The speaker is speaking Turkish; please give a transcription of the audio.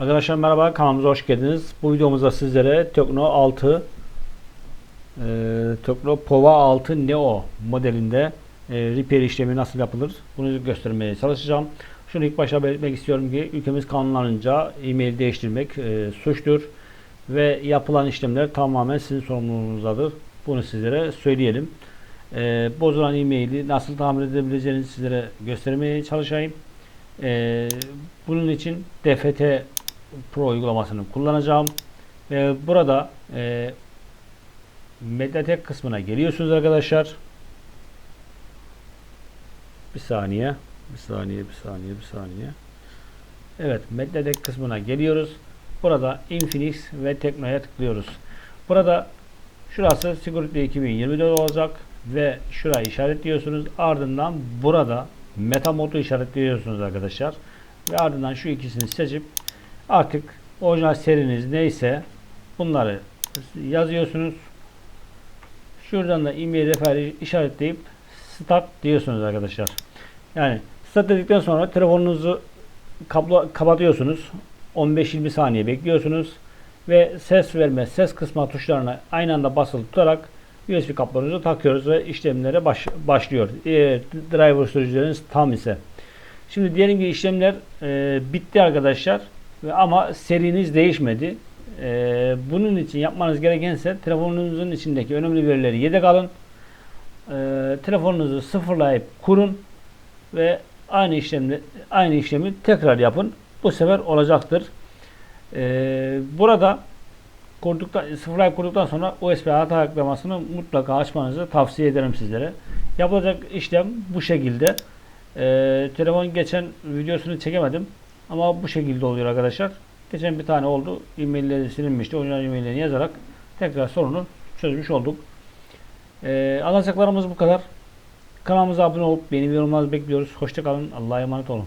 Arkadaşlar merhaba kanalımıza hoş geldiniz. Bu videomuzda sizlere Tekno 6 e, Tekno Pova 6 Neo modelinde e, repair işlemi nasıl yapılır bunu göstermeye çalışacağım. Şunu ilk başta belirtmek istiyorum ki ülkemiz kanunlarınca e-mail değiştirmek e, suçtur ve yapılan işlemler tamamen sizin sorumluluğunuzdadır. Bunu sizlere söyleyelim. E, bozulan e-maili nasıl tamir edebileceğinizi sizlere göstermeye çalışayım. E, bunun için DFT Pro uygulamasını kullanacağım. Ve burada e, Mediatek kısmına geliyorsunuz arkadaşlar. Bir saniye. Bir saniye, bir saniye, bir saniye. Evet, Mediatek kısmına geliyoruz. Burada Infinix ve Tekno'ya tıklıyoruz. Burada şurası Security 2024 olacak ve şurayı işaretliyorsunuz. Ardından burada Meta modu işaretliyorsunuz arkadaşlar. Ve ardından şu ikisini seçip artık orijinal seriniz neyse bunları yazıyorsunuz. Şuradan da e-mail referi işaretleyip start diyorsunuz arkadaşlar. Yani start dedikten sonra telefonunuzu kablo kapatıyorsunuz. 15-20 saniye bekliyorsunuz ve ses verme, ses kısma tuşlarına aynı anda basılı tutarak USB kablonuzu takıyoruz ve işlemlere baş, başlıyor. Eğer driver sürücüleriniz tam ise. Şimdi diyelim ki işlemler e, bitti arkadaşlar ama seriniz değişmedi. E, bunun için yapmanız gerekense telefonunuzun içindeki önemli verileri yedek alın. E, telefonunuzu sıfırlayıp kurun ve aynı işlemle aynı işlemi tekrar yapın. Bu sefer olacaktır. E, burada kurduktan, sıfırlayıp kurduktan sonra USB hata ayaklamasını mutlaka açmanızı tavsiye ederim sizlere. Yapılacak işlem bu şekilde. Ee, telefon geçen videosunu çekemedim. Ama bu şekilde oluyor arkadaşlar. Geçen bir tane oldu. E-mailleri silinmişti. Orijinal e-maillerini yazarak tekrar sorunu çözmüş olduk. Ee, anlatacaklarımız bu kadar. Kanalımıza abone olup beğeni yorumlarınızı bekliyoruz. Hoşçakalın. Allah'a emanet olun.